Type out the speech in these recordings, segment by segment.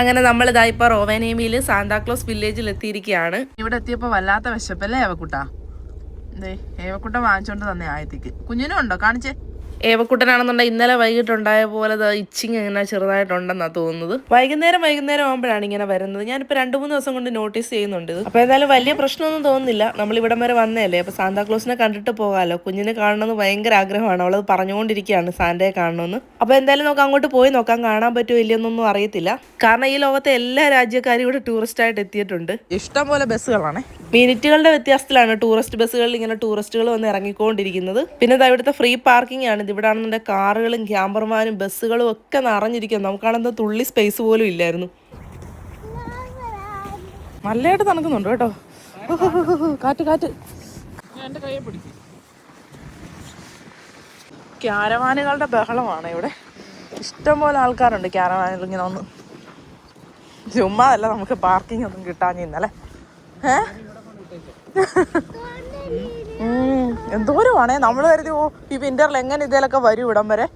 അങ്ങനെ നമ്മൾ ഇതാ ഇപ്പൊ റോവേനേമിയിൽ സാന്താക്ലോസ് വില്ലേജിൽ എത്തിയിരിക്കുകയാണ് ഇവിടെ എത്തിയപ്പോ വല്ലാത്ത വിശപ്പല്ലേ ഏവക്കുട്ട ദേ ഏവക്കുട്ട വാങ്ങിച്ചോണ്ട് തന്നെ ആയത്തേക്ക് കുഞ്ഞിനും ഉണ്ടോ കാണിച്ചേ. ഏവക്കുട്ടനാണെന്നുണ്ടെങ്കിൽ ഇന്നലെ വൈകിട്ടുണ്ടായ പോലെ ഇച്ചിങ് ഇങ്ങനെ ചെറുതായിട്ടുണ്ടെന്നാണ് തോന്നുന്നത്. വൈകുന്നേരം വൈകുന്നേരം ആകുമ്പോഴാണ് ഇങ്ങനെ വരുന്നത്. ഞാനിപ്പോൾ രണ്ട് മൂന്ന് ദിവസം കൊണ്ട് നോട്ടീസ് ചെയ്യുന്നുണ്ട്. അപ്പോൾ എന്തായാലും വലിയ പ്രശ്നമൊന്നും തോന്നുന്നില്ല. നമ്മൾ ഇവിടം വരെ വന്നതല്ലേ? അപ്പോൾ സാന്താക്ലോസിനെ കണ്ടിട്ട് പോകാമല്ലോ കുഞ്ഞിനെ കാണണമെന്ന് ഭയങ്കര ആഗ്രഹമാണ്. അവളത് പറഞ്ഞുകൊണ്ടിരിക്കുകയാണ് സാന്റയെ കാണണമെന്ന്. അപ്പോൾ എന്തായാലും നമുക്ക് അങ്ങോട്ട് പോയി നോക്കാം. കാണാൻ പറ്റുമോ ഇല്ലയെന്നൊന്നും അറിയത്തില്ല. കാരണം ഈ ലോകത്തെ എല്ലാ രാജ്യക്കാരും ഇവിടെ ടൂറിസ്റ്റായിട്ട് എത്തിയിട്ടുണ്ട്. ഇഷ്ടം പോലെ ബസ്സുകളാണ്. മിനിറ്റുകളുടെ വ്യത്യാസത്തിലാണ് ടൂറിസ്റ്റ് ബസ്സുകളിൽ ഇങ്ങനെ ടൂറിസ്റ്റുകൾ വന്ന് ഇറങ്ങിക്കൊണ്ടിരിക്കുന്നത്. പിന്നെ ഇവിടുത്തെ ഫ്രീ പാർക്കിംഗ് ആണ്. ഇത് ഇവിടെ ആണെന്നുണ്ടെങ്കിൽ കാറുകളും ക്യാമ്പർമാനും ബസ്സുകളും ഒക്കെ നിറഞ്ഞിരിക്കും നമുക്കാണെന്ന് തുള്ളി സ്പേസ് പോലും ഇല്ലായിരുന്നു. നല്ലതായിട്ട് നടക്കുന്നുണ്ട് കേട്ടോ. കാറ്റ് കാറ്റ്. ക്യാരവാനുകളുടെ ബഹളമാണ് ഇവിടെ. ഇഷ്ടംപോലെ ആൾക്കാരുണ്ട് ക്യാരവാനിൽ ഇങ്ങനെ ഒന്ന് ചുമ്മാ അല്ല നമുക്ക് പാർക്കിംഗ് ഒന്നും കിട്ടാഞ്ഞ ഇന്നലെ ഏ? ഉം, എന്തോരമാണേ നമ്മൾ കരുതി ഓ ഈ വിന്ററിൽ എങ്ങനെ ഇതിലൊക്കെ വരും ഇവിടം വരെ?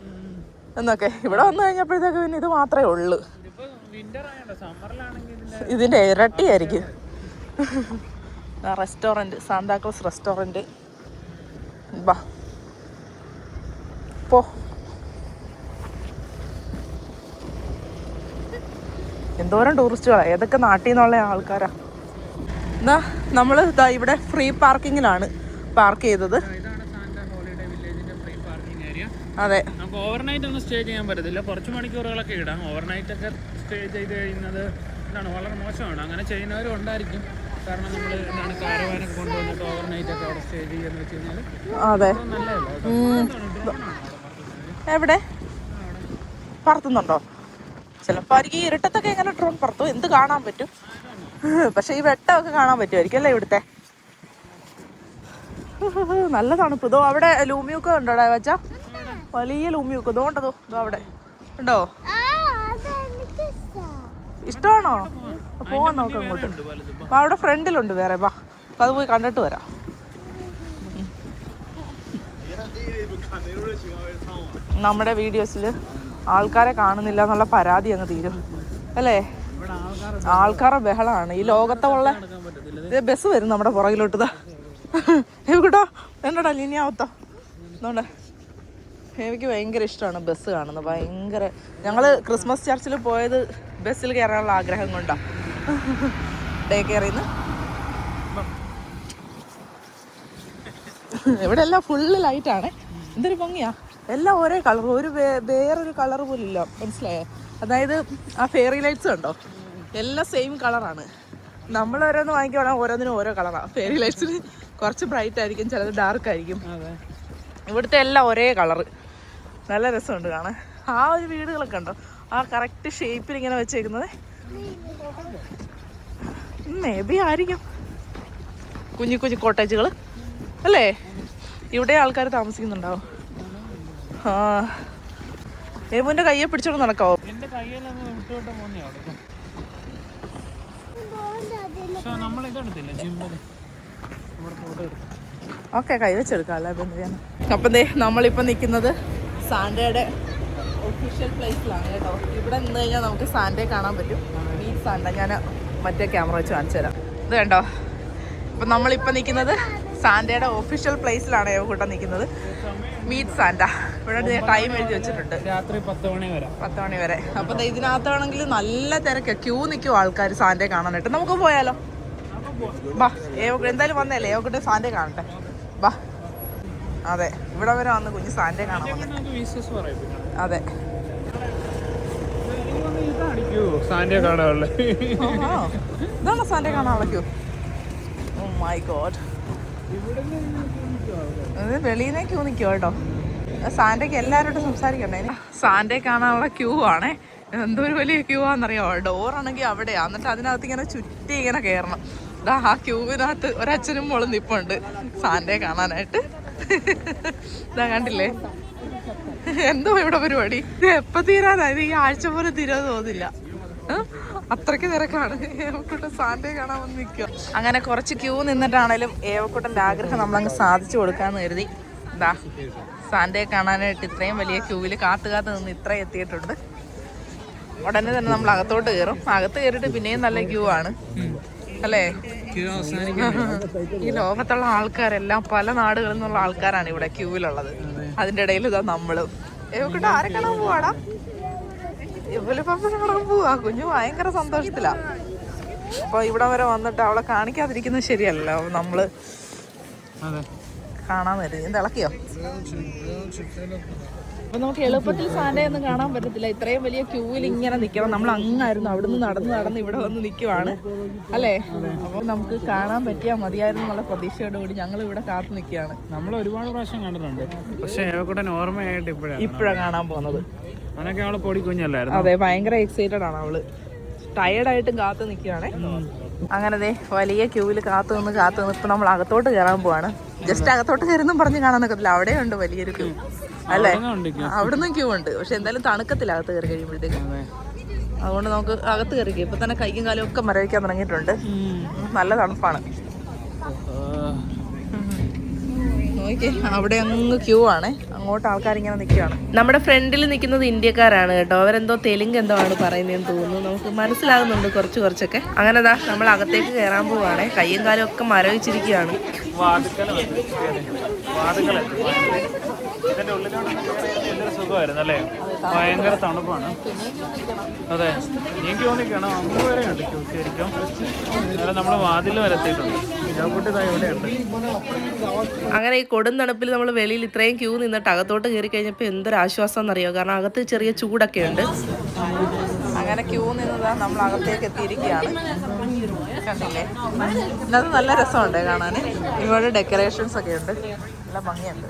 എന്നൊക്കെ. ഇവിടെ വന്നു കഴിഞ്ഞപ്പോഴത്തേക്ക് പിന്നെ ഇത് മാത്രമേ ഉള്ളൂ. ഇതിന്റെ ഇരട്ടിയായിരിക്കും. റെസ്റ്റോറന്റ് സാന്താക്ലോസ് റെസ്റ്റോറന്റ് ബാ പോ. എന്തോരം ടൂറിസ്റ്റുകളാ ഏതൊക്കെ നാട്ടിൽ നിന്നുള്ള ആൾക്കാരാ? എന്നാ നമ്മൾ ഇവിടെ ഫ്രീ പാർക്കിങ്ങിലാണ് പാർക്ക് ചെയ്തത്. അതെ. നമുക്ക് ഓവർനൈറ്റ് ഒന്നും സ്റ്റേ ചെയ്യാൻ പറ്റത്തില്ല. കുറച്ച് മണിക്കൂറുകളൊക്കെ ഇടാം. ഓവർനൈറ്റ് ഒക്കെ സ്റ്റേ ചെയ്ത് കഴിയുന്നത് എന്താണ് വളരെ മോശമാണ്. അങ്ങനെ ചെയ്യുന്നവരും ഉണ്ടായിരിക്കും. കാരണം നമ്മൾ എന്താണ് കാരവാനൊക്കെ കൊണ്ടുവന്നിട്ട് ഓവർനൈറ്റ് ഒക്കെ അവിടെ സ്റ്റേ ചെയ്യുകയെന്ന് വെച്ച് കഴിഞ്ഞാൽ അതെ. എവിടെ? പറത്തുന്നുണ്ടോ? ചിലപ്പോൾ ആയിരിക്കും ഇരുട്ടത്തൊക്കെ എങ്ങനെ ഡ്രോൺ പറത്തും? എന്ത് കാണാൻ പറ്റും? പക്ഷെ ഈ വെട്ടമൊക്കെ കാണാൻ പറ്റുമായിരിക്കും അല്ലേ ഇവിടുത്തെ? നല്ല തണുപ്പ്. ഇതോ അവിടെ ലൂമിയൊക്കെ ഉണ്ടോടാ വെച്ചാ? വലിയ ലൂമിയൊക്കെ. ഇതോ ഉണ്ടതോ ഇതോ അവിടെ. ഉണ്ടോ? ഇഷ്ടമാണോ? പോവാൻ നോക്കാം അങ്ങോട്ട്. അപ്പൊ അവിടെ ഫ്രണ്ടിലുണ്ട് വേറെ. വാ അപ്പൊ അത് പോയി കണ്ടിട്ട് വരാം. നമ്മുടെ വീഡിയോസിൽ ആൾക്കാരെ കാണുന്നില്ല എന്നുള്ള പരാതി അങ്ങ് തീരും. അല്ലേ? ബഹളാണ്. ബഹളമാണ് ഈ ലോകത്തെ ഉള്ള ബസ് വരും നമ്മുടെ പുറകിലോട്ട് ഇതാ കേട്ടോ എന്നടാ ലിനിയാവത്തോ എന്നോണ്ട് ഹേവിക്ക് ഭയങ്കര ഇഷ്ടമാണ് ബസ് കാണുന്നത്. ഭയങ്കര. ഞങ്ങൾ ക്രിസ്മസ് ചർച്ചിൽ പോയത് ബസ്സിൽ കയറാനുള്ള ആഗ്രഹം കൊണ്ടാണ് ഡേ കയറിന്ന്. ഇവിടെ എല്ലാം ഫുള്ള് ലൈറ്റാണ് എന്തൊരു ഭംഗിയാ. എല്ലാം ഒരേ കളർ ഒരു വേറൊരു കളർ പോലും ഇല്ല. മനസ്സിലായോ? അതായത് ആ ഫെയറി ലൈറ്റ്സ് ഉണ്ടോ എല്ലാം സെയിം കളറാണ് നമ്മൾ ഓരോന്ന് വാങ്ങിക്കുവാണെങ്കിൽ ഓരോന്നിനും ഓരോ കളറാണ് ഫെയറി ലൈറ്റ്സിന് കുറച്ച് ബ്രൈറ്റ് ആയിരിക്കും ചിലത് ഡാർക്ക് ആയിരിക്കും. ഇവിടുത്തെ എല്ലാം ഒരേ കളറ് നല്ല രസമുണ്ട് കാണാൻ. ആ ഒരു വീടുകളൊക്കെ ഉണ്ടോ? ആ കറക്റ്റ് ഷേപ്പിൽ ഇങ്ങനെ വെച്ചേക്കുന്നത്. മേ ബി ആയിരിക്കും. കുഞ്ഞു കുഞ്ഞു കോട്ടേജുകൾ അല്ലേ? ഇവിടെ ആൾക്കാർ താമസിക്കുന്നുണ്ടാവും. ആ. ഏമുന്റെ കയ്യെ പിടിച്ചോണ്ട് നടക്കാവോ? എന്റെ കയ്യിലൊന്ന് വിട്ടുവിട്ട പോകുന്നേ അവിടെ. പക്ഷെ നമ്മൾ ഇതെടുത്തില്ല? ജിമ്മിൽ ഇവിടെ ഫോട്ടോ എടുത്തു. ഓക്കെ കൈ വെച്ചെടുക്കാം അല്ലേ? അപ്പം എന്ത് അപ്പം ദേ നമ്മളിപ്പോൾ നിൽക്കുന്നത് സാൻഡയുടെ ഒഫീഷ്യൽ പ്ലേസിലാണ് കേട്ടോ. ഇവിടെ നിന്ന് കഴിഞ്ഞാൽ നമുക്ക് സാൻഡയെ കാണാൻ പറ്റും. ഈ സാൻഡ ഞാൻ മറ്റേ ക്യാമറ വെച്ച് കാണിച്ചു തരാം. ഇത് കണ്ടോ? ഇപ്പൊ നമ്മളിപ്പോൾ നിൽക്കുന്നത് സാൻഡയുടെ ഒഫീഷ്യൽ പ്ലേസിലാണ് കൂട്ടം നിൽക്കുന്നത് മീറ്റ് സാന്റ ഇവിടെ ടൈം എഴുതി വെച്ചിട്ടുണ്ട്. രാത്രി പത്ത് മണി വരെ. പത്ത് മണി വരെ. അപ്പൊ ഇതിനകത്താണെങ്കിൽ നല്ല തിരക്കാണ് ക്യൂ നിൽക്കും ആൾക്കാർ സാൻഡയെ കാണാനായിട്ട്. നമുക്ക് പോയാലോ? ബാ ഏവ എന്തായാലും വന്നല്ലേ ഏവക്കിട്ട് സാൻഡെ കാണട്ടെ. ബാ. അതെ ഇവിടെ വരെ വന്ന് കുഞ്ഞ് സാൻഡെ കാണാൻ അതെ. ഇതടിക്കൂ സാന്റിയ കാണാനുള്ള. ഇതാണോ ക്യൂ? മൈ ഗോഡ് വെളിയിൽ നിന്ന് ക്യൂ നിൽക്കുക കേട്ടോ. സാൻഡയ്ക്ക് എല്ലാവരോടും സംസാരിക്കണ്ടേ. സാൻഡേ കാണാനുള്ള ക്യൂ ആണേ. എന്തോ ഒരു വലിയ ക്യൂ ആണെന്നറിയോ? ഡോറാണെങ്കിൽ അവിടെയാ. എന്നിട്ട് അതിനകത്ത് ഇങ്ങനെ ചുറ്റി ഇങ്ങനെ കയറണം. ഇതാ ആ ക്യൂവിനകത്ത് ഒരച്ഛനും മോളും നിപ്പുണ്ട്. സാൻഡേ കാണാനായിട്ട്. ഇതാ കണ്ടില്ലേ? എന്തോ ഇവിടെ പരിപാടി. ഇത് എപ്പോൾ തീരാനായത് ഈ ആഴ്ച പോലെ തീരാൻ തോന്നില്ല? അത്രയ്ക്ക് തിരക്കാണ്. ഏവക്കുട്ടൻ സാന്റെ കാണാൻ വന്ന് നിൽക്കുക അങ്ങനെ കുറച്ച് ക്യൂ നിന്നിട്ടാണേലും ഏവക്കുട്ടന്റെ ആഗ്രഹം നമ്മളങ്ങ് സാധിച്ചു കൊടുക്കാന്ന് കരുതി. എന്താ സാന്റെ കാണാനായിട്ട് ഇത്രയും വലിയ ക്യൂവിൽ കാത്തു കാത്ത് നിന്ന് ഇത്രയും എത്തിയിട്ടുണ്ട്. ഉടനെ തന്നെ നമ്മൾ അകത്തോട്ട് കയറും. അകത്ത് കയറിയിട്ട് പിന്നെയും നല്ല ക്യൂ ആണ്. അല്ലേ? ഈ ലോകത്തുള്ള ആൾക്കാരെല്ലാം പല നാടുകളിൽ നിന്നുള്ള ആൾക്കാരാണ് ഇവിടെ ക്യൂവിലുള്ളത്. അതിന്റെ ഇടയിൽ ഇതാ നമ്മളും. എവിടെ ആരെ കാണാൻ പോവാടാ? ഇവൽ കാണാൻ പോവാ. കുഞ്ഞു ഭയങ്കര സന്തോഷത്തിലാ. അപ്പൊ ഇവിടെ വരെ വന്നിട്ട് അവളെ കാണിക്കാതിരിക്കുന്നത് ശരിയല്ലോ നമ്മൾ അതെ. കാണാൻ വരും. ഇത് ഇളക്കിയോ അപ്പൊ നമുക്ക് എളുപ്പത്തിൽ ഒന്നും കാണാൻ പറ്റത്തില്ല. ഇത്രയും വലിയ ക്യൂവിൽ ഇങ്ങനെ നിൽക്കണം നമ്മൾ അങ്ങായിരുന്നു. അവിടുന്ന് നടന്ന് നടന്ന് ഇവിടെ വന്ന് നിൽക്കുവാണ് അല്ലേ? അപ്പൊ നമുക്ക് കാണാൻ പറ്റിയാൽ മതിയായിരുന്നു എന്നുള്ള പ്രതീക്ഷയോടുകൂടി ഞങ്ങൾ ഇവിടെ കാത്തു നിൽക്കുകയാണ് നമ്മൾ ഒരുപാട് പ്രാവശ്യം കണ്ടിട്ടുണ്ട്. പക്ഷേ ഓർമ്മയായിട്ട് ഇപ്പോഴാണ്. ഇപ്പോഴാണ് കാണാൻ പോകുന്നത്. അതെ ഭയങ്കര എക്സൈറ്റഡ് ആണ് അവൾ. ടയർഡായിട്ടും കാത്തു നിൽക്കുകയാണേ അങ്ങനെ ദേ വലിയ ക്യൂവിൽ കാത്തു നിന്ന് കാത്തു നിന്ന് ഇപ്പൊ നമ്മൾ അകത്തോട്ട് കയറാൻ പോവാണ്. ജസ്റ്റ് അകത്തോട്ട് കയറുന്നും പറഞ്ഞു കാണാൻ നിക്കത്തില്ല. അവിടെ ഉണ്ട് വലിയൊരു ക്യൂ അല്ലേ? നിന്നും അവിടുന്ന് ക്യൂ ഉണ്ട്. പക്ഷെ എന്തായാലും തണുക്കത്തില്ല അകത്ത് കയറി കഴിയുമ്പോഴത്തേക്ക്. അതെ. അതുകൊണ്ട് നമുക്ക് അകത്ത് കയറി ഇപ്പൊ തന്നെ കൈയും കാലും ഒക്കെ മരവിക്കാൻ തുടങ്ങിയിട്ടുണ്ട്. നല്ല തണുപ്പാണ്. നോക്കിയേ അവിടെ അങ്ങ് ക്യൂ ആണ്. അങ്ങോട്ട് ആൾക്കാർ ഇങ്ങനെ നിൽക്കുകയാണ് നമ്മുടെ ഫ്രണ്ടിൽ നിൽക്കുന്നത് ഇന്ത്യക്കാരാണ് കേട്ടോ. അവരെന്തോ തെലുങ്ക് എന്തോ ആണ് പറയുന്നതെന്ന് തോന്നുന്നു. നമുക്ക് മനസ്സിലാകുന്നുണ്ട് കുറച്ച് കുറച്ചൊക്കെ. അങ്ങനെ ദാ നമ്മൾ അകത്തേക്ക് കയറാൻ പോവാണ്. കയ്യും കാലും ഒക്കെ മരവിച്ചിരിക്കുകയാണ്. ഇതിന്റെ ഉള്ളിലോട്ട് സുഖമായിരുന്നു അല്ലേ? ഭയങ്കര തണുപ്പാണ്. അതെ എനിക്ക് നിൽക്കണം അമ്പത് വരെ ഉണ്ട് ക്യൂ ശരിക്കും. അന്നേരം നമ്മൾ വാതിൽ വരത്തിയിട്ടുണ്ട് അങ്ങനെ ഈ കൊടും തണുപ്പിൽ നമ്മൾ വെളിയിൽ ഇത്രയും ക്യൂ നിന്നിട്ട് അകത്തോട്ട് കയറി കഴിഞ്ഞപ്പോൾ എന്തൊരു ആശ്വാസം എന്നറിയോ? കാരണം അകത്ത് ചെറിയ ചൂടൊക്കെ ഉണ്ട്. അങ്ങനെ ക്യൂ നിന്നതാ നമ്മൾ അകത്തേക്ക് എത്തിയിരിക്കുകയാണ്. കണ്ടില്ലേ? ഇന്നത് നല്ല രസമുണ്ട് കാണാൻ ഇവിടെ ഡെക്കറേഷൻസ് ഒക്കെ ഉണ്ട്. നല്ല ഭംഗിയുണ്ട്.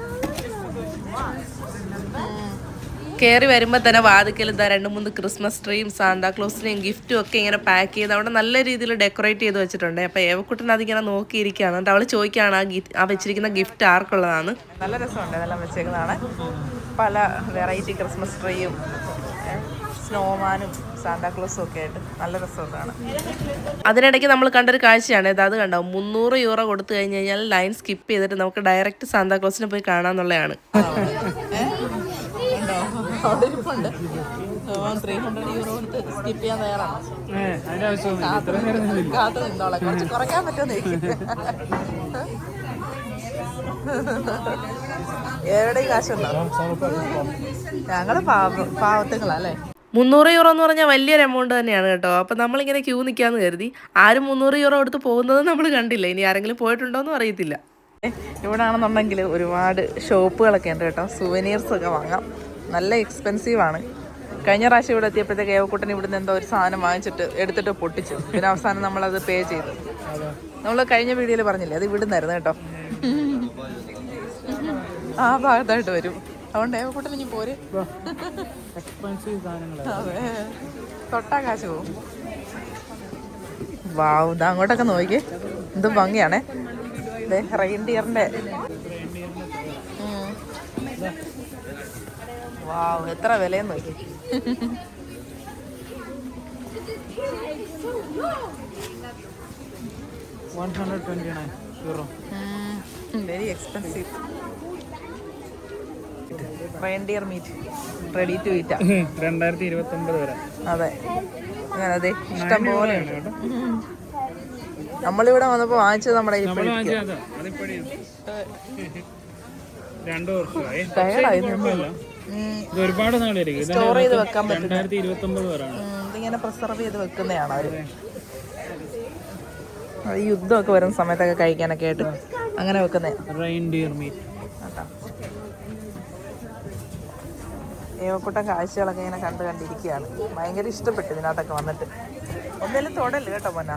കയറി വരുമ്പോൾ തന്നെ വാതിക്കൽ ഇതാ രണ്ട് മൂന്ന് ക്രിസ്മസ് ട്രീയും സാന്താക്ലോസിനെയും ഗിഫ്റ്റും ഒക്കെ ഇങ്ങനെ പാക്ക് ചെയ്ത് അവിടെ നല്ല രീതിയിൽ ഡെക്കറേറ്റ് ചെയ്ത് വെച്ചിട്ടുണ്ട്. അപ്പോൾ ഏവക്കുട്ടൻ അതിങ്ങനെ നോക്കിയിരിക്കുകയാണ്. എന്നിട്ട് അവൾ ചോദിക്കുകയാണ് ആ ഗിഫ്റ്റ് ആ വെച്ചിരിക്കുന്ന ഗിഫ്റ്റ് ആർക്കുള്ളതാണ്? നല്ല രസമുണ്ട്. അതെല്ലാം വെച്ചേക്കുന്നതാണ്. പല വെറൈറ്റി ക്രിസ്മസ് ട്രീയും സ്നോമാനും സാന്താക്ലോസും ഒക്കെ ആയിട്ട് നല്ല അതിനിടയ്ക്ക് നമ്മൾ കണ്ടൊരു കാഴ്ചയാണ്. അത് കണ്ടോ? മുന്നൂറ് യൂറോ കൊടുത്തു കഴിഞ്ഞ് കഴിഞ്ഞാൽ ലൈൻ സ്കിപ്പ് ചെയ്തിട്ട് നമുക്ക് ഡയറക്റ്റ് സാന്താക്ലോസിനെ പോയി കാണാന്നുള്ളതാണ്. ത്രീ ഹൺഡ്രഡ് യൂറോ കൊടുത്ത് സ്കിപ്പ് ചെയ്യാൻ തയ്യാറാണ്. കാത്തു നിന്നോളെ. കുറച്ച് കുറയ്ക്കാൻ പറ്റുമെന്ന് എവിടെ കാശുണ്ടോ? ഞങ്ങൾ പാവ പാവത്തുകളല്ലേ മുന്നൂറ് യൂറോ എന്ന് പറഞ്ഞാൽ വലിയൊരു എമൗണ്ട് തന്നെയാണ് കേട്ടോ. അപ്പം നമ്മളിങ്ങനെ ക്യൂ നിൽക്കാന്ന് കരുതി. ആരും മുന്നൂറ് യൂറോ എടുത്ത് പോകുന്നത് നമ്മൾ കണ്ടില്ല. ഇനി ആരെങ്കിലും പോയിട്ടുണ്ടോ എന്ന് അറിയത്തില്ല. ഇവിടെ ആണെന്നുണ്ടെങ്കിൽ ഒരുപാട് ഷോപ്പുകളൊക്കെ ഉണ്ട് കേട്ടോ. സുവനീർസ് ഒക്കെ വാങ്ങാം. നല്ല എക്സ്പെൻസീവാണ് ആണ്. കഴിഞ്ഞ പ്രാവശ്യം ഇവിടെ എത്തിയപ്പോഴത്തേക്ക് ഏവക്കുട്ടൻ ഇവിടുന്ന് എന്തോ ഒരു സാധനം വാങ്ങിച്ചിട്ട് എടുത്തിട്ട് പൊട്ടിച്ചു. പിന്നെ അവസാനം നമ്മളത് പേ ചെയ്തു. നമ്മൾ കഴിഞ്ഞ വീഡിയോയിൽ പറഞ്ഞില്ലേ അത് ഇവിടുന്നായിരുന്നു കേട്ടോ. ആ ഭാഗത്തായിട്ട് വരും. അതുകൊണ്ട് ഏവക്കുട്ടൻ ഇനി പോര്. അതെ. തൊട്ടാ കാശ് പോവും. വാവ് ഇതാ അങ്ങോട്ടൊക്കെ നോക്കിയേ എന്ത് ഭംഗിയാണേ. റെയിൻഡിയറിന്റെ വാവ് എത്ര വിലയെന്ന് നോക്കി. Very expensive reindeer meat ready to eat രണ്ടായിരത്തി ഇരുപത്തി ഒമ്പത് വരെ. അതെ. അതെ ഇഷ്ടം പോലെ നമ്മളിവിടെ വന്നപ്പോ വാങ്ങിച്ചത് നമ്മുടെ ടയർഡായി. ഇത് ഒരുപാട് നാളായിരിക്കും. സ്റ്റോർ ചെയ്ത് വെക്കാൻ പറ്റും രണ്ടായിരത്തി ഇരുപത്തി ഒമ്പത് വരെയാണ് ഇങ്ങനെ ഇതിങ്ങനെ പ്രിസർവ് ചെയ്ത് വെക്കുന്നതാണ് അവർ. ഈ യുദ്ധമൊക്കെ വരുന്ന സമയത്തൊക്കെ കഴിക്കാനൊക്കെ ആയിട്ട് അങ്ങനെ വെക്കുന്നേ. റെയിൻഡിയർ മീറ്റ് കേട്ടോ ഏവക്കൂട്ടം കാഴ്ചകളൊക്കെ ഇങ്ങനെ കണ്ട് കണ്ടിരിക്കുകയാണ്. ഭയങ്കര ഇഷ്ടപ്പെട്ടു ഇതിനകത്തൊക്കെ വന്നിട്ട്. ഒന്നേലും തൊടൽ കേട്ടോ പൊന്ന.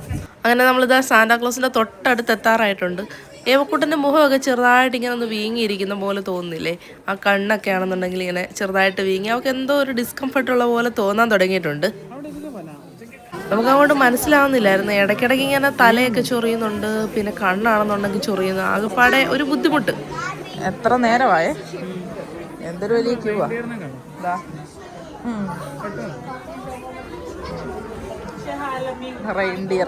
അങ്ങനെ നമ്മളിതാ സാന്താക്ലോസിന്റെ തൊട്ടടുത്ത് എത്താറായിട്ടുണ്ട്. ഏവക്കൂട്ടന്റെ മുഖമൊക്കെ ചെറുതായിട്ട് ഇങ്ങനെ ഒന്ന് വീങ്ങിയിരിക്കുന്ന പോലെ തോന്നുന്നില്ലേ? ആ കണ്ണൊക്കെ ആണെന്നുണ്ടെങ്കിൽ ഇങ്ങനെ ചെറുതായിട്ട് വീങ്ങി. അവൾക്ക് എന്തോ ഒരു ഡിസ്കംഫർട്ട് ഉള്ള പോലെ തോന്നാൻ തുടങ്ങിയിട്ടുണ്ട്. നമുക്ക് അങ്ങോട്ട് മനസ്സിലാവുന്നില്ലായിരുന്നു. ഇടയ്ക്കിടയ്ക്ക് ഇങ്ങനെ തലയൊക്കെ ചൊറിയുന്നുണ്ട് പിന്നെ കണ്ണാണെന്നുണ്ടെങ്കിൽ ചൊറിയുന്നു. ആകെപ്പാടെ ഒരു ബുദ്ധിമുട്ട്. എത്ര നേരമായേ എന്തൊരു വലിയ ക്യൂ ആ. ദാ. ഉം. റെയിൻഡിയർ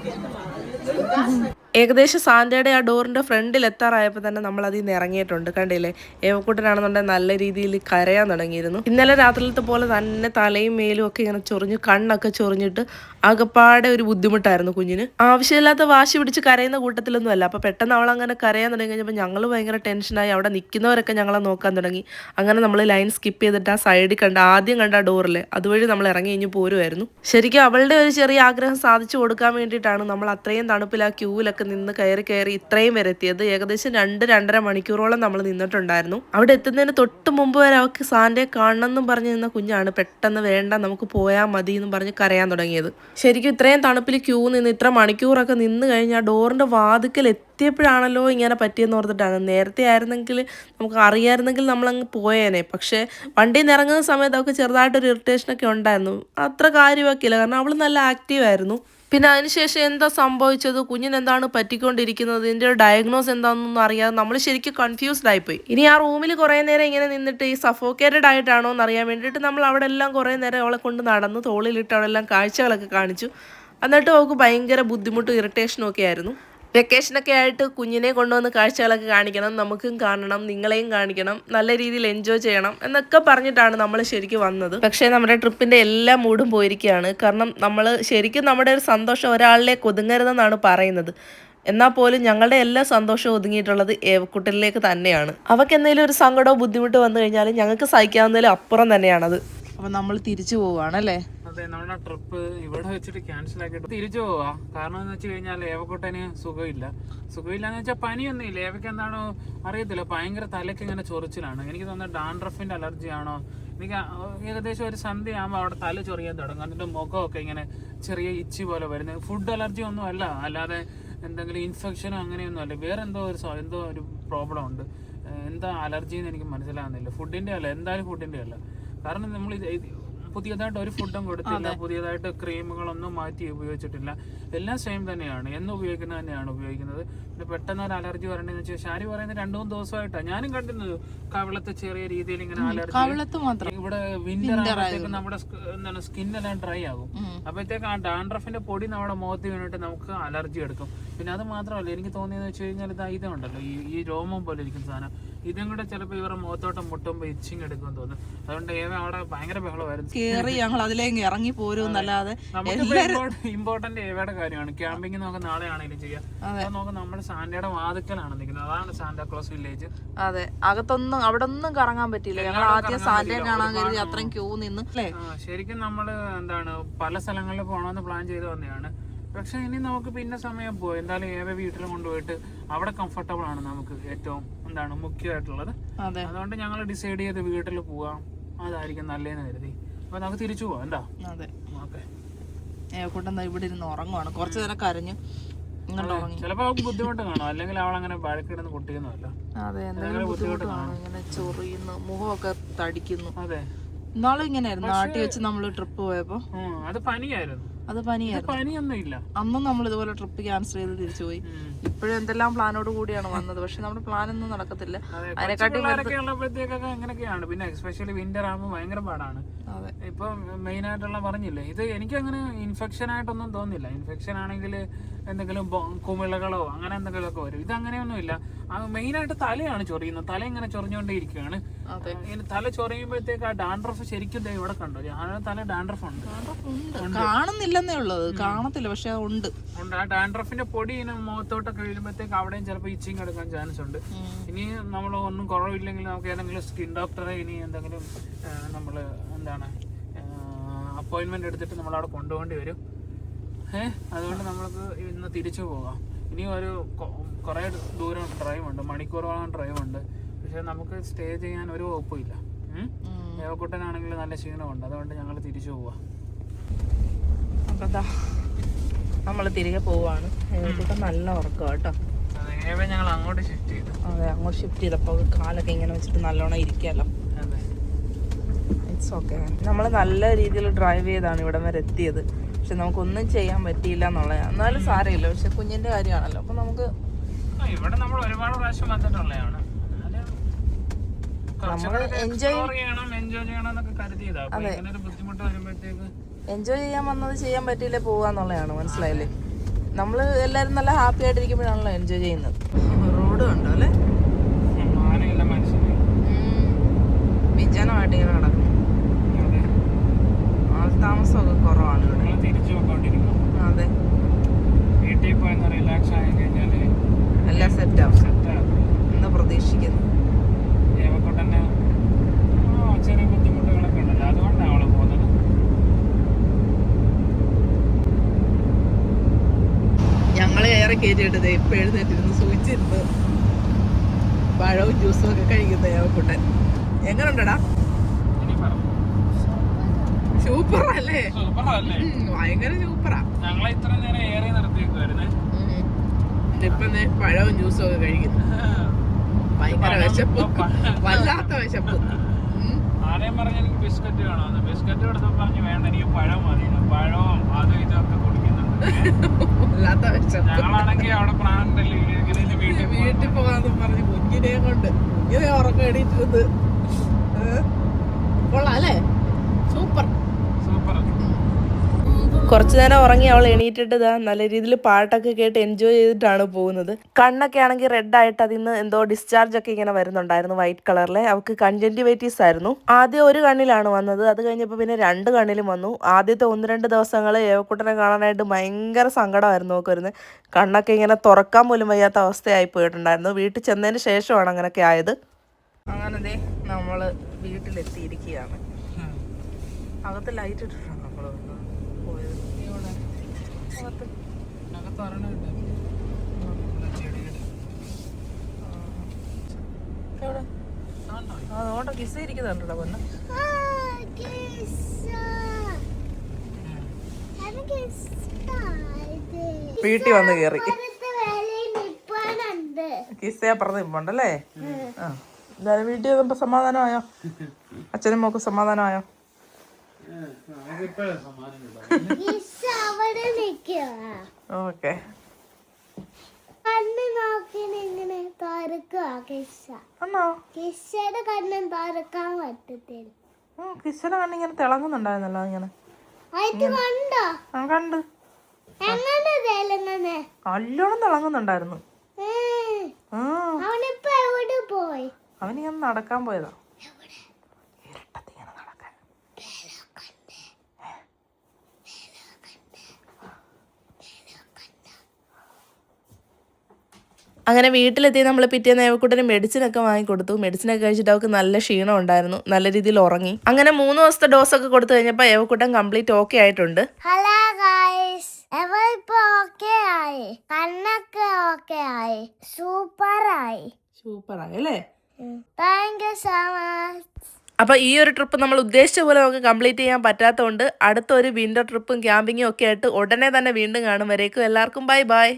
ഏകദേശം സാന്റയുടെ ആ ഡോറിന്റെ ഫ്രണ്ടിൽ എത്താറായപ്പോൾ തന്നെ നമ്മൾ അതിൽ നിന്ന് ഇറങ്ങിയിട്ടുണ്ട്. കണ്ടില്ലേ? ഏവക്കൂട്ടനാണെന്നുണ്ടെങ്കിൽ നല്ല രീതിയിൽ കരയാൻ തുടങ്ങിയിരുന്നു. ഇന്നലെ രാത്രിയിലത്തെ പോലെ തന്നെ തലയും മേലും ഒക്കെ ഇങ്ങനെ ചൊറിഞ്ഞ് കണ്ണൊക്കെ ചൊറിഞ്ഞിട്ട് ആകപ്പാടെ ഒരു ബുദ്ധിമുട്ടായിരുന്നു കുഞ്ഞിന്. ആവശ്യമില്ലാത്ത വാശി പിടിച്ച് കരയുന്ന കൂട്ടത്തിലൊന്നും അല്ല. അപ്പോൾ പെട്ടെന്ന് അവൾ അങ്ങനെ കരയാൻ തുടങ്ങി കഴിഞ്ഞപ്പോൾ ഞങ്ങൾ ഭയങ്കര ടെൻഷനായി അവിടെ നിൽക്കുന്നവരൊക്കെ ഞങ്ങളെ നോക്കാൻ തുടങ്ങി. അങ്ങനെ നമ്മൾ ലൈൻ സ്കിപ്പ് ചെയ്തിട്ട് ആ സൈഡിൽ കണ്ട ആദ്യം കണ്ട ആ ഡോറിലെ അതുവഴി നമ്മൾ ഇറങ്ങി കഴിഞ്ഞ് പോരുമായിരുന്നു. ശരിക്കും അവളുടെ ഒരു ചെറിയ ആഗ്രഹം സാധിച്ചു കൊടുക്കാൻ വേണ്ടിയിട്ടാണ് നമ്മൾ അത്രയും തണുപ്പിൽ ആ ക്യൂവിലൊക്കെ നിന്ന് കയറി കയറി ഇത്രയും വരെ എത്തിയത്. ഏകദേശം രണ്ട് രണ്ടര മണിക്കൂറോളം നമ്മൾ നിന്നിട്ടുണ്ടായിരുന്നു. അവിടെ എത്തുന്നതിന് തൊട്ട് മുമ്പ് വരെ അവൾക്ക് സാന്റയെ കാണണം എന്നും പറഞ്ഞ് നിന്ന കുഞ്ഞാണ് പെട്ടെന്ന് വേണ്ട നമുക്ക് പോയാൽ മതി എന്ന് പറഞ്ഞ് കരയാൻ തുടങ്ങിയത്. ശരിക്കും ഇത്രയും തണുപ്പിൽ ക്യൂ നിന്ന് ഇത്ര മണിക്കൂറൊക്കെ നിന്ന് കഴിഞ്ഞാൽ ഡോറിന്റെ വാതിക്കൽ എത്തിയപ്പോഴാണല്ലോ ഇങ്ങനെ പറ്റിയെന്ന് ഓർത്തിട്ടാണ്. നേരത്തെ ആയിരുന്നെങ്കിൽ നമുക്ക് അറിയാമായിരുന്നെങ്കിൽ നമ്മളങ്ങ് പോയേനെ. പക്ഷേ വണ്ടിയിൽ നിന്ന് ഇറങ്ങുന്ന സമയത്ത് അവൾക്ക് ചെറുതായിട്ടൊരു ഇറിറ്റേഷനൊക്കെ ഉണ്ടായിരുന്നു. അത്ര കാര്യമാക്കിയില്ല. കാരണം അവൾ നല്ല ആക്റ്റീവ് ആയിരുന്നു. പിന്നെ അതിനുശേഷം എന്താ സംഭവിച്ചത്? കുഞ്ഞിന് എന്താണ് പറ്റിക്കൊണ്ടിരിക്കുന്നത് ഇതിന്റെ ഡയഗ്നോസ് എന്താണെന്നൊന്നും അറിയാതെ നമ്മൾ ശരിക്കും കൺഫ്യൂസ്ഡ് ആയിപ്പോയി. ഇനി ആ റൂമിൽ കുറേ നേരം ഇങ്ങനെ നിന്നിട്ട് ഈ സഫോക്കേറ്റഡ് ആയിട്ടാണോ എന്ന് അറിയാൻ വേണ്ടിയിട്ട് നമ്മൾ അവിടെ എല്ലാം കുറേ നേരം അവളെ കൊണ്ട് നടന്ന് തോളിലിട്ട് അവളെല്ലാം കാഴ്ചകളൊക്കെ കാണിച്ചു. എന്നിട്ട് അവൾക്ക് ഭയങ്കര ബുദ്ധിമുട്ടും ഇറിറ്റേഷനും ഒക്കെ ആയിരുന്നു. വെക്കേഷനൊക്കെ ആയിട്ട് കുഞ്ഞിനെ കൊണ്ടുവന്ന് കാഴ്ചകളൊക്കെ കാണിക്കണം നമുക്കും കാണണം നിങ്ങളെയും കാണിക്കണം നല്ല രീതിയിൽ എൻജോയ് ചെയ്യണം എന്നൊക്കെ പറഞ്ഞിട്ടാണ് നമ്മൾ ശരിക്കും വന്നത്. പക്ഷേ നമ്മുടെ ട്രിപ്പിന്റെ എല്ലാ മൂഡും പോയിരിക്കുകയാണ്. കാരണം നമ്മൾ ശരിക്കും നമ്മുടെ ഒരു സന്തോഷം ഒരാളിലെ ഒതുങ്ങരുതെന്നാണ് പറയുന്നത്. എന്നാൽ പോലും ഞങ്ങളുടെ എല്ലാ സന്തോഷവും ഒതുങ്ങിയിട്ടുള്ളത് ഏവക്കുട്ടലിലേക്ക് തന്നെയാണ്. അവർക്ക് എന്തെങ്കിലും ഒരു സങ്കടമോ ബുദ്ധിമുട്ടോ വന്നു കഴിഞ്ഞാൽ ഞങ്ങൾക്ക് സഹിക്കാവുന്നതിലും അപ്പുറം തന്നെയാണത്. അപ്പം നമ്മൾ തിരിച്ചു പോവുകയാണല്ലേ? നമ്മുടെ ട്രിപ്പ് ഇവിടെ വെച്ചിട്ട് ക്യാൻസൽ ആക്കിയിട്ട് തിരിച്ചു പോവാ. കാരണം എന്ന് വെച്ച് കഴിഞ്ഞാൽ ഏവക്കുട്ടന് സുഖമില്ല. സുഖമില്ലാന്ന് വെച്ചാൽ പനിയൊന്നും ഇല്ല ഏവയ്ക്ക് എന്താണോ അറിയത്തില്ല. ഭയങ്കര തലയ്ക്ക് ഇങ്ങനെ ചൊറിച്ചിലാണ്. എനിക്ക് തോന്നുന്നത് ഡാൻഡ്രഫിന്റെ അലർജി ആണോ? എനിക്ക് ഏകദേശം ഒരു സന്ധ്യ ആകുമ്പോൾ അവിടെ തല ചൊറിയാൻ തുടങ്ങും. എന്നിട്ട് മുഖമൊക്കെ ഇങ്ങനെ ചെറിയ ഇച്ചി പോലെ വരുന്നത് ഫുഡ് അലർജി ഒന്നും അല്ല. അല്ലാതെ എന്തെങ്കിലും ഇൻഫെക്ഷനോ അങ്ങനെയൊന്നും അല്ല. വേറെ എന്തോ ഒരു എന്തോ ഒരു പ്രോബ്ലം ഉണ്ട്. എന്താ അലർജി എന്ന് എനിക്ക് മനസ്സിലാകുന്നില്ല ഫുഡിന്റെ അല്ല. എന്തായാലും ഫുഡിന്റെ അല്ല. കാരണം നമ്മൾ പുതിയതായിട്ട് ഒരു ഫുഡും കൊടുത്തില്ല പുതിയതായിട്ട് ക്രീമുകളൊന്നും മാറ്റി ഉപയോഗിച്ചിട്ടില്ല. എല്ലാം സെയിം തന്നെയാണ്. എന്ന് ഉപയോഗിക്കുന്നത് തന്നെയാണ് ഉപയോഗിക്കുന്നത്. പിന്നെ പെട്ടെന്ന് ഒരു അലർജി വരണ്ടെന്ന് വെച്ചാൽ ഷാരി പറയുന്നത് രണ്ടു മൂന്ന് ദിവസമായിട്ടാണ് ഞാനും കണ്ടിരുന്നത് കവളത്തെ ചെറിയ രീതിയിൽ ഇങ്ങനെ അലർജി ഇവിടെ വിന്റർ ആകുമ്പോഴത്തേക്ക് നമ്മുടെ എന്താണ് സ്കിന്നെല്ലാം ഡ്രൈ ആകും. അപ്പോഴത്തേക്ക് ആ ഡാൻഡ്രഫിന്റെ പൊടി നമ്മുടെ മുഖത്ത് വീണിട്ട് നമുക്ക് അലർജി എടുക്കും. പിന്നെ അത് മാത്രമല്ല എനിക്ക് തോന്നിയെന്ന് വെച്ച് കഴിഞ്ഞാൽ ഇതാ ഇതുണ്ടല്ലോ ഈ ഈ രോമം പോലെ ഇരിക്കുന്ന സാധനം. ഇതും കൂടെ ചിലപ്പോൾ ഇവരുടെ മുഖത്തോട്ട് മുട്ടുമ്പോൾ ഇച്ചിങ് എടുക്കുമെന്ന് തോന്നുന്നു. അതുകൊണ്ട് ഏവ അവിടെ ഭയങ്കര ബഹളമായിരുന്നു. കേറി ഞങ്ങൾ അതിലേക്ക് ഇറങ്ങി പോരും എന്നല്ലാതെ ഇമ്പോർട്ടന്റ് ഏവയുടെ കാര്യമാണ്. ക്യാമ്പിംഗ് നമുക്ക് നാളെ ആണെങ്കിലും ചെയ്യാം. നമുക്ക് നമ്മുടെ സാന്റയുടെ വാതുക്കലാണ് നിൽക്കുന്നത്. അതാണ് സാന്റാക്ലോസ് വില്ലേജ്. അതെ. അകത്തൊന്നും അവിടെ ഒന്നും കറങ്ങാൻ പറ്റില്ല. ഞങ്ങൾ ആദ്യം സാന്റയെ കാണാൻ കരുതി അത്രയും ക്യൂ നിന്ന്. ശരിക്കും നമ്മൾ എന്താണ് പല സ്ഥലങ്ങളിൽ പോകണമെന്ന് പ്ലാൻ ചെയ്ത് വന്നതാണ്. പക്ഷെ ഇനി നമുക്ക് പിന്നെ സമയം പോയി. എന്തായാലും ഏവ വീട്ടിൽ കൊണ്ടുപോയിട്ട് അവിടെ കംഫർട്ടബിൾ ആണ് നമുക്ക് ഏറ്റവും എന്താണ് മുഖ്യമായിട്ടുള്ളത്. അതെ. അതുകൊണ്ട് ഞങ്ങൾ ഡിസൈഡ് ചെയ്ത് വീട്ടിൽ പോവാം. അതായിരിക്കും നല്ലതെന്ന് കരുതി. അപ്പൊ നമുക്ക് തിരിച്ചു പോവാം എന്താ അതെ. ഓക്കെ. ഏക്കൂട്ടം ഇവിടെ ഇരുന്ന് ഉറങ്ങുവാണ്. കുറച്ച് നേരം കരഞ്ഞു ചിലപ്പോ അവൾക്ക് ബുദ്ധിമുട്ട് കാണും. അല്ലെങ്കിൽ അവൾ അങ്ങനെ വഴക്കിടുന്ന് കുട്ടിയൊന്നുമല്ല അതെ എന്തെങ്കിലും ബുദ്ധിമുട്ടാണ്. ഇങ്ങനെ ചൊറിയുന്നു മുഖമൊക്കെ തടിക്കുന്നു. അതെ. ഇന്നാളും ഇങ്ങനെയായിരുന്നു. നാട്ടിൽ വെച്ച് നമ്മൾ ട്രിപ്പ് പോയപ്പോ. അത് പനിയായിരുന്നു. അത് പനിയായിരുന്നു. പനിയൊന്നും ഇല്ല അന്നും നമ്മൾ ഇതുപോലെ ട്രിപ്പ് ക്യാൻസൽ ചെയ്ത് തിരിച്ചു പോയി. ഇപ്പോഴും എന്തെല്ലാം പ്ലാനോട് കൂടിയാണ് വന്നത്. പക്ഷെ നമ്മുടെ പ്ലാൻ ഒന്നും നടക്കത്തില്ല. അതെ അതിനെക്കാട്ടി പിള്ളേരൊക്കെ അങ്ങനെയൊക്കെയാണ് പിന്നെ എക്സ്പെഷ്യലി വിന്റർ ആകുമ്പോൾ ഭയങ്കര പാടാണ്. അതെ. ഇപ്പൊ മെയിൻ ആയിട്ടുള്ള പറഞ്ഞില്ലേ? ഇത് എനിക്ക് അങ്ങനെ ഇൻഫെക്ഷൻ ആയിട്ടൊന്നും തോന്നില്ല. ഇൻഫെക്ഷൻ ആണെങ്കിൽ എന്തെങ്കിലും കുമിളകളോ അങ്ങനെ എന്തെങ്കിലുമൊക്കെ വരും. മെയിൻ ആയിട്ട് തലയാണ് ചൊറിയുന്നത്. തല ഇങ്ങനെ ചൊറിഞ്ഞുകൊണ്ടേ ഇരിക്കുകയാണ് തല ചൊറിയുമ്പോഴത്തേക്ക് ആ ഡാൻഡ്രഫ് ശരിക്കും ഇവിടെ കണ്ടോ? തല ഡാൻഡ്രഫ് ഉണ്ട്. ഉണ്ട്. കാണുന്നില്ലെന്നേ ഉള്ളത് കാണത്തില്ല പക്ഷെ ഉണ്ട്. ഉണ്ട്. ആ ഡാൻഡ്രഫിന്റെ പൊടി ഇങ്ങനെ മുഖത്തോട്ടൊക്കെ വീഴുമ്പോഴത്തേക്ക് അവിടെയും ചിലപ്പോൾ ഇച്ചിങ് എടുക്കാൻ ചാൻസ് ഉണ്ട്. ഇനി നമ്മൾ ഒന്നും കുറവില്ലെങ്കിൽ നമുക്ക് ഏതെങ്കിലും സ്കിൻ ഡോക്ടറെ ഇനി എന്തെങ്കിലും നമ്മൾ എന്താണ് അപ്പോയിന്റ്മെന്റ് എടുത്തിട്ട് നമ്മൾ അവിടെ കൊണ്ടുപോകേണ്ടി വരും. ഏഹ് അതുകൊണ്ട് നമ്മൾക്ക് ഇന്ന് തിരിച്ചു പോകാം. ഇനി ഒരു കുറെ ദൂരം ഡ്രൈവ് ഉണ്ട്. മണിക്കൂറോളം ഡ്രൈവ് ഉണ്ട്. പക്ഷെ നമുക്ക് സ്റ്റേ ചെയ്യാൻ ഒരു വകുപ്പില്ല ഏവക്കുട്ടനാണെങ്കിൽ നല്ല ക്ഷീണമുണ്ട്. അതുകൊണ്ട് ഞങ്ങൾ തിരിച്ചു പോവാം. അപ്പൊ നമ്മൾ തിരികെ പോവാണ്. ഏവക്കൂട്ടം നല്ല ഉറക്കം കേട്ടോ. ഞങ്ങൾ അങ്ങോട്ട് ഷിഫ്റ്റ് ചെയ്തു. അതെ അങ്ങോട്ട് ഷിഫ്റ്റ് ചെയ്തപ്പോൾ കാലൊക്കെ ഇങ്ങനെ വെച്ചിട്ട് നല്ലോണം ഇരിക്കാമല്ലോ അതെ. ഇറ്റ്സ് ഓക്കെ നമ്മൾ നല്ല രീതിയിൽ ഡ്രൈവ് ചെയ്താണ് ഇവിടം വരെ എത്തിയത്. പക്ഷെ നമുക്കൊന്നും ചെയ്യാൻ പറ്റിയില്ല എന്നുള്ളതാണ്. എന്നാലും സാരമില്ല. പക്ഷെ കുഞ്ഞിന്റെ കാര്യമാണല്ലോ. അപ്പൊ നമുക്ക് ആ, ഇവിടെ നമ്മൾ ഒരുപാട് പ്രാവശ്യം വന്നിട്ടുള്ളതാണ്. എൻജോയ് ചെയ്യാൻ വന്നത് ചെയ്യാൻ പറ്റിയില്ലേ പോവാന്നുള്ളതാണ് മനസ്സിലായില്ലേ? നമ്മൾ എല്ലാരും നല്ല ഹാപ്പി ആയിട്ടിരിക്കുമ്പോഴാണല്ലോ എൻജോയ് ചെയ്യുന്നത്. റോഡ് കണ്ടോ അല്ലേ? വിജനമായിട്ട് ഇങ്ങനെ കിടക്കും അതെ ആൾ താമസമൊക്കെ കുറവാണ് ഇവിടെ നമ്മൾ തിരിച്ചു പോയിക്കൊണ്ടിരിക്കും അതെ വീട്ടിൽ പോയെന്ന് റിലാക്സ് ആയി കഴിഞ്ഞാൽ എല്ലാം സെറ്റാവും എന്ന് പ്രതീക്ഷിക്കുന്നു. ചെറിയ ബുദ്ധിമുട്ടുകളൊക്കെ ഉണ്ടല്ലോ. അതുകൊണ്ടാണ് അവൾ പോകുന്നത്. ഞങ്ങളെ ഏറെ കയറ്റിയിട്ടത് ഇപ്പൊ എഴുന്നേറ്റിരുന്ന് സൂചിച്ചിരുന്ന്. പഴവും ജ്യൂസും ഒക്കെ കഴിക്കുന്ന ഏവക്കുട്ടൻ എങ്ങനുണ്ടടാ? സൂപ്പർ അല്ലേ സൂപ്പറല്ലേ? ഭയങ്കര സൂപ്പറാ. ഞങ്ങളെ ഇത്ര നേരം ഏറെ നിർത്തിയേക്കുവായിരുന്നേ ഇപ്പൊ പഴവും ജ്യൂസും ഒക്കെ കഴിക്കുന്നു ഭയങ്കര വിശപ്പ്. വല്ലാത്ത വിശപ്പ്. ഉം. ആരെയും പറഞ്ഞ എനിക്ക് ബിസ്ക്കറ്റ് വേണമെന്ന് ബിസ്ക്കറ്റ് കൊടുത്തപ്പോൾ പറഞ്ഞു വേണ്ട എനിക്ക് പഴം മതി. പഴവും അതും ഇതൊക്കെ കുടിക്കുന്നുണ്ട്. വല്ലാത്ത വിശപ്പ്. ഞങ്ങളാണെങ്കിൽ അവിടെ പ്രാണം തല്ലി ഇങ്ങനെ വീട്ടിൽ വീട്ടിൽ പോകാന്ന് പറഞ്ഞു. കുഞ്ഞിനെ കൊണ്ട് കുഞ്ഞിനെ ഉറക്കം എണീറ്റിരുന്നത്? കൊള്ളാം അല്ലേ സൂപ്പർ സൂപ്പർ കുറച്ചു നേരം ഉറങ്ങി അവൾ എണീറ്റിട്ട് ഇതാ നല്ല രീതിയിൽ പാട്ടൊക്കെ കേട്ട് എൻജോയ് ചെയ്തിട്ടാണ് പോകുന്നത്. കണ്ണൊക്കെ ആണെങ്കിൽ റെഡ് ആയിട്ട് അതിൽ നിന്ന് എന്തോ ഡിസ്ചാർജ് ഒക്കെ ഇങ്ങനെ വരുന്നുണ്ടായിരുന്നു വൈറ്റ് കളറിലെ അവൾക്ക് കൺജന്റിവൈറ്റീസ് ആയിരുന്നു. ആദ്യം ഒരു കണ്ണിലാണ് വന്നത്. അത് കഴിഞ്ഞപ്പോൾ പിന്നെ രണ്ട് കണ്ണിലും വന്നു. ആദ്യത്തെ ഒന്ന് രണ്ട് ദിവസങ്ങൾ ഏവക്കുട്ടനെ കാണാനായിട്ട് ഭയങ്കര സങ്കടമായിരുന്നു ഒക്കെ വരുന്നത്. കണ്ണൊക്കെ ഇങ്ങനെ തുറക്കാൻ പോലും വയ്യാത്ത അവസ്ഥയായി പോയിട്ടുണ്ടായിരുന്നു. വീട്ടിൽ ചെന്നതിന് ശേഷമാണ് അങ്ങനെയൊക്കെ ആയത്. അങ്ങനെ നമ്മൾ വീട്ടിലെത്തിയിരിക്കുകയാണ്. അകത്ത് ലൈറ്റ് ഇട്ടിട്ടാണ് നമ്മൾ പോയത് അകത്ത് അകത്ത് ഒരെണ്ണം ഉണ്ട്. ഇവിടെ ചെടിയുടെ. എവിടെ ആണോ? ആ അതുകൊണ്ട് കിസ് വീട്ടിൽ വന്ന് കയറി കിസ്സേ അപ്പുറത്ത് നിൽപ്പുണ്ടല്ലേ ആ. എന്തായാലും വീട്ടിൽ വന്നപ്പോ സമാധാനമായോ? അച്ഛനും മോക്കും സമാധാനമായോ? ഓക്കെ. കണ്ണ് നോക്കി ഇങ്ങനെ തുറക്കുക ആണോ കണ്ണും? തുറക്കാൻ പറ്റത്തില്ല. തിളങ്ങുന്നുണ്ടായിരുന്നല്ലോ ഇങ്ങനെ. കണ്ടോ? ആ കണ്ട്. നല്ലോണം തിളങ്ങുന്നുണ്ടായിരുന്നു. അവനിങ്ങനെ നടക്കാൻ പോയതാ. അങ്ങനെ വീട്ടിലെത്തി നമ്മൾ പിറ്റേന്ന് ഏവക്കൂട്ടന് മെഡിസിനൊക്കെ വാങ്ങിക്കൊടുത്തു. മെഡിസിനൊക്കെ കഴിച്ചിട്ട് അവൾക്ക് നല്ല ക്ഷീണം ഉണ്ടായിരുന്നു. നല്ല രീതിയിൽ ഉറങ്ങി. അങ്ങനെ മൂന്ന് ദിവസത്തെ ഡോസ് ഒക്കെ കൊടുത്തു കഴിഞ്ഞപ്പോൾ ഏവക്കുട്ടൻ കംപ്ലീറ്റ് ഓക്കെ ആയിട്ടുണ്ട്. ഹലോ ഗായ്സ് എവരിപ്പോ ഓക്കെ ആയി? കണ്ണൊക്കെ ഓക്കെ ആയി? സൂപ്പർ ആയി. സൂപ്പർ ആയി അല്ലേ? താങ്ക് യു സോ മച്ച് അപ്പൊ ഈ ഒരു ട്രിപ്പ് നമ്മൾ ഉദ്ദേശിച്ച പോലെ നമുക്ക് കംപ്ലീറ്റ് ചെയ്യാൻ പറ്റാത്തതുകൊണ്ട് അടുത്തൊരു വിന്റർ ട്രിപ്പും ക്യാമ്പിങ്ങും ഒക്കെ ആയിട്ട് ഉടനെ തന്നെ വീണ്ടും കാണും. വരേക്കും എല്ലാവർക്കും ബൈ ബൈ